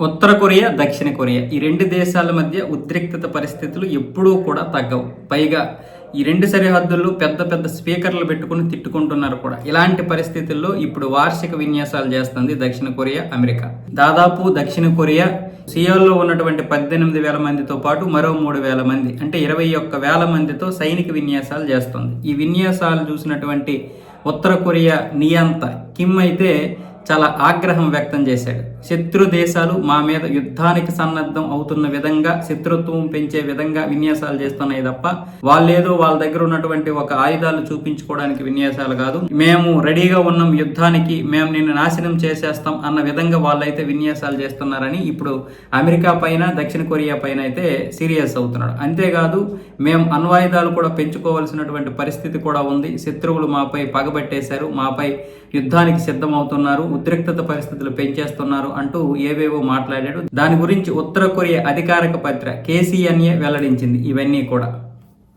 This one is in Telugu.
ఉత్తర కొరియా దక్షిణ కొరియా ఈ రెండు దేశాల మధ్య ఉద్రిక్తత పరిస్థితులు ఎప్పుడూ కూడా తగ్గవు. పైగా ఈ రెండు సరిహద్దుల్లో పెద్ద పెద్ద స్పీకర్లు పెట్టుకుని తిట్టుకుంటున్నారు కూడా. ఇలాంటి పరిస్థితుల్లో ఇప్పుడు వార్షిక విన్యాసాలు చేస్తుంది దక్షిణ కొరియా అమెరికా. దాదాపు దక్షిణ కొరియా సియోల్లో ఉన్నటువంటి పద్దెనిమిది వేల మందితో పాటు మరో మూడు వేల మంది అంటే ఇరవై ఒక్క వేల మందితో సైనిక విన్యాసాలు చేస్తుంది. ఈ విన్యాసాలు చూసినటువంటి ఉత్తర కొరియా నియంత కిమ్ అయితే చాలా ఆగ్రహం వ్యక్తం చేశాడు. శత్రు దేశాలు మా మీద యుద్ధానికి సన్నద్ధం అవుతున్న విధంగా శత్రుత్వం పెంచే విధంగా విన్యాసాలు చేస్తున్నాయి తప్ప వాళ్ళేదో వాళ్ళ దగ్గర ఉన్నటువంటి ఒక ఆయుధాలు చూపించుకోవడానికి విన్యాసాలు కాదు. మేము రెడీగా ఉన్నాం యుద్ధానికి మేము నిన్ను నాశనం చేసేస్తాం అన్న విధంగా వాళ్ళైతే విన్యాసాలు చేస్తున్నారని ఇప్పుడు అమెరికా పైన దక్షిణ కొరియా పైన అయితే సీరియస్ అవుతున్నాడు. అంతేకాదు మేము అణ్వాయుధాలు కూడా పెంచుకోవాల్సినటువంటి పరిస్థితి కూడా ఉంది. శత్రువులు మాపై పగబట్టేశారు మాపై యుద్ధానికి సిద్ధమవుతున్నారు. ఉద్రిక్తత పరిస్థితులు పెంచేస్తున్నారు అంటూ ఏవేవో మాట్లాడాడు. దాని గురించి ఉత్తర కొరియా అధికారిక పత్ర కేసీఎన్ఏ వెల్లడించింది. ఇవన్నీ కూడా.